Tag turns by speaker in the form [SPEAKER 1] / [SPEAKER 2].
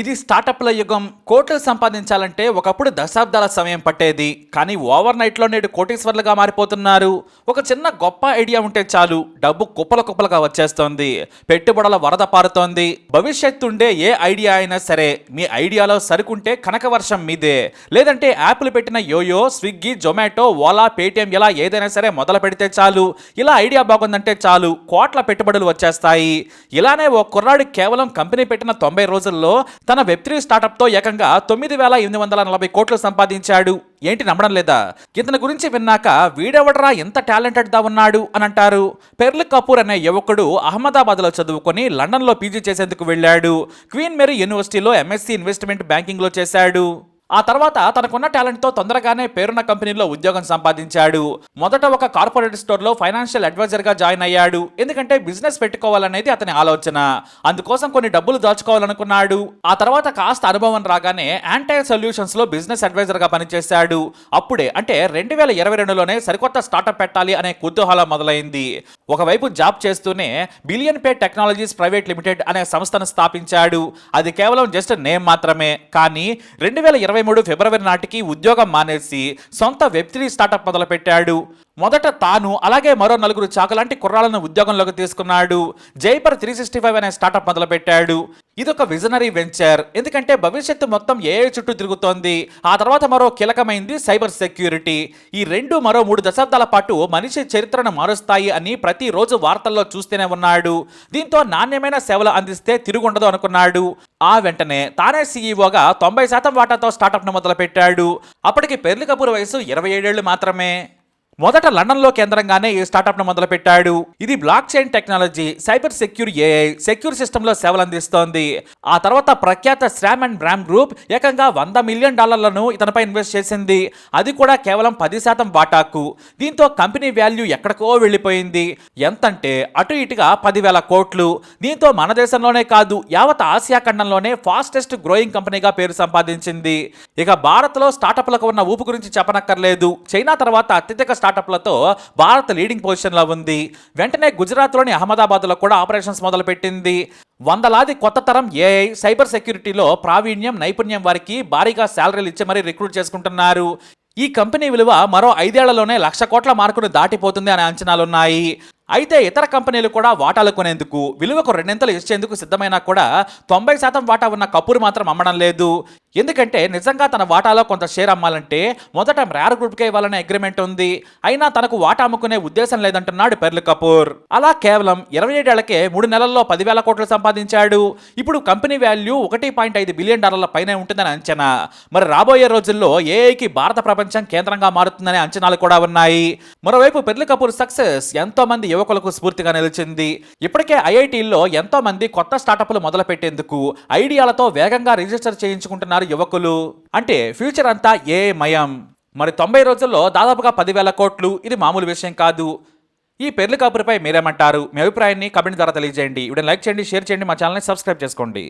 [SPEAKER 1] ఇది స్టార్టప్ల యుగం. కోట్లు సంపాదించాలంటే ఒకప్పుడు దశాబ్దాల సమయం పట్టేది. కానీ ఓవర్ నైట్లో నేడు కోటీశ్వర్లుగా మారిపోతున్నారు. ఒక చిన్న గొప్ప ఐడియా ఉంటే చాలు. డబ్బు కుప్పల కుప్పలుగా వచ్చేస్తోంది. పెట్టుబడుల వరద పారుతోంది. భవిష్యత్తుండే ఏ ఐడియా అయినా సరే మీ ఐడియాలో సరుకుంటే కనక వర్షం మీదే. లేదంటే యాప్లు పెట్టిన యోయో స్విగ్గీ జొమాటో ఓలా పేటిఎం ఇలా ఏదైనా సరే మొదలు పెడితే చాలు. ఇలా ఐడియా బాగుందంటే చాలు. కోట్ల పెట్టుబడులు వచ్చేస్తాయి. ఇలానే ఓ కుర్రాడు కేవలం కంపెనీ పెట్టిన తొంభై రోజుల్లో తన వెబ్ త్రీ స్టార్టప్తో ఏకంగా తొమ్మిది వేల ఎనిమిది వందల నలభై కోట్లు సంపాదించాడు. ఏంటి నమ్మడం లేదా? ఇతని గురించి విన్నాక వీడెవడరా ఎంత టాలెంటెడ్గా ఉన్నాడు అని అంటారు పెర్ల్ కపూర్ అనే యువకుడు అహ్మదాబాద్లో చదువుకొని లండన్లో పీజీ చేసేందుకు వెళ్ళాడు. క్వీన్ మేరీ యూనివర్సిటీలో ఎంఎస్సీ ఇన్వెస్ట్మెంట్ బ్యాంకింగ్లో చేశాడు. ఆ తర్వాత తనకున్న టాలెంట్తో తొందరగానే పేరున్న కంపెనీలో ఉద్యోగం సంపాదించాడు. మొదట ఒక కార్పొరేట్ స్టోర్లో ఫైనాన్షియల్ అడ్వైజర్గా జాయిన్ అయ్యాడు. ఎందుకంటే బిజినెస్ పెట్టుకోవాలనేది అతని ఆలోచన. అందుకోసం కొన్ని డబ్బులు దాచుకోవాలనుకున్నాడు. ఆ తర్వాత కాస్త అనుభవం రాగానే యాంటైర్ సొల్యూషన్స్లో బిజినెస్ అడ్వైజర్గా పనిచేశాడు. అప్పుడే అంటే రెండు వేల ఇరవై రెండులోనే సరికొత్త స్టార్టప్ పెట్టాలి అనే కుతూహలం మొదలైంది. ఒకవైపు జాబ్ చేస్తూనే billion pay technologies private limited అనే సంస్థను స్థాపించాడు. అది కేవలం జస్ట్ నేమ్ మాత్రమే. కానీ రెండు వేల ఇరవై మూడు ఫిబ్రవరి నాటికి ఉద్యోగం మానేసి సొంత వెబ్ త్రీ స్టార్టప్ మొదలుపెట్టాడు. మొదట తాను అలాగే మరో నలుగురు చాకలాంటి కుర్రాలను ఉద్యోగంలోకి తీసుకున్నాడు. జైపర్ త్రీ సిక్స్టీ ఫైవ్ అనే స్టార్టప్ మొదలుపెట్టాడు. ఇదొక విజనరీ వెంచర్. ఎందుకంటే భవిష్యత్తు మొత్తం ఏ చుట్టూ తిరుగుతోంది. ఆ తర్వాత మరో కీలకమైంది సైబర్ సెక్యూరిటీ. ఈ రెండు మరో మూడు దశాబ్దాల పాటు మనిషి చరిత్రను మారుస్తాయి అని ప్రతిరోజు వార్తల్లో చూస్తూనే ఉన్నాడు. దీంతో నాణ్యమైన సేవలు అందిస్తే తిరుగుండదు అనుకున్నాడు. ఆ వెంటనే తానే సీఈఓగా తొంభై శాతం వాటాతో స్టార్టప్ను మొదలుపెట్టాడు. అప్పటికి పెర్లి కపూర్ వయసు ఇరవై ఏడేళ్ళు మాత్రమే. మొదట లండన్లో కేంద్రంగానే ఈ స్టార్టప్ను మొదలుపెట్టాడు. ఇది block chain technology cyber secure AI secure సిస్టంలో సేవలు అందిస్తోంది. ఆ తర్వాత ప్రఖ్యాత శ్రామ్ అండ్ బ్రామ్ గ్రూప్ ఏకంగా వంద మిలియన్ డాలర్లను ఇతనిపై ఇన్వెస్ట్ చేసింది. అది కూడా కేవలం పది శాతం వాటాకు. దీంతో కంపెనీ వాల్యూ ఎక్కడికో వెళ్ళిపోయింది. ఎంతంటే అటు ఇటుగా పదివేల కోట్లు. దీంతో మన దేశంలోనే కాదు యావత్ ఆసియా ఖండంలోనే ఫాస్టెస్ట్ గ్రోయింగ్ కంపెనీగా పేరు సంపాదించింది. ఇక భారత్లో స్టార్టప్లకు ఉన్న ఊపు గురించి చెప్పనక్కర్లేదు. చైనా తర్వాత అత్యధిక స్టార్టప్లతో భారత్ లీడింగ్ పొజిషన్లో ఉంది. వెంటనే గుజరాత్లోని అహ్మదాబాద్లో కూడా ఆపరేషన్స్ మొదలుపెట్టింది. వందలాది కొత్త తరం ఏఐ సైబర్ సెక్యూరిటీలో ప్రావీణ్యం నైపుణ్యం వారికి భారీగా శాలరీలు ఇచ్చి మరీ రిక్రూట్ చేసుకుంటున్నారు. ఈ కంపెనీ విలువ మరో ఐదేళ్ళలోనే లక్ష కోట్ల మార్కును దాటిపోతుంది అనే అంచనాలున్నాయి. అయితే ఇతర కంపెనీలు కూడా వాటాలు కొనేందుకు విలువకు రెండింతలు ఇచ్చేందుకు సిద్ధమైనా కూడా తొంభై శాతం వాటా ఉన్న కపూర్ మాత్రం అమ్మడం లేదు. ఎందుకంటే నిజంగా తన వాటాలో కొంత షేర్ అమ్మాలంటే మొదట ర్యార్ గ్రూప్కే ఇవ్వాలనే అగ్రిమెంట్ ఉంది. అయినా తనకు వాటా అమ్ముకునే ఉద్దేశం లేదంటున్నాడు పెర్ల్ కపూర్. అలా కేవలం ఇరవై ఏడేళ్ళకే మూడు నెలల్లో పదివేల కోట్లు సంపాదించాడు. ఇప్పుడు కంపెనీ వాల్యూ ఒకటి పాయింట్ ఐదు బిలియన్ డాలర్ల పైనే ఉంటుందని అంచనా. మరి రాబోయే రోజుల్లో ఏఐకి భారత ప్రపంచం కేంద్రంగా మారుతుందనే అంచనాలు కూడా ఉన్నాయి. మరోవైపు పెర్ల్ కపూర్ సక్సెస్ ఎంతో మంది యువకులకు స్ఫూర్తిగా నిలిచింది. ఇప్పటికే ఐఐటీల్లో ఎంతో మంది కొత్త స్టార్టప్లు మొదలుపెట్టేందుకు ఐడియాలతో వేగంగా రిజిస్టర్ చేయించుకుంటున్నారు యువకులు అంటే ఫ్యూచర్ అంతా ఏ మయం? మరి తొంభై రోజుల్లో దాదాపుగా పదివేల కోట్లు ఇది మామూలు విషయం కాదు. ఈ పెర్లు కాపురిపై మీరేమంటారు? మీ అభిప్రాయాన్ని కమెంట్ ద్వారా తెలియజేయండి. వీడియో లైక్ చేయండి షేర్ చేయండి మా ఛానల్ని సబ్స్క్రైబ్ చేసుకోండి.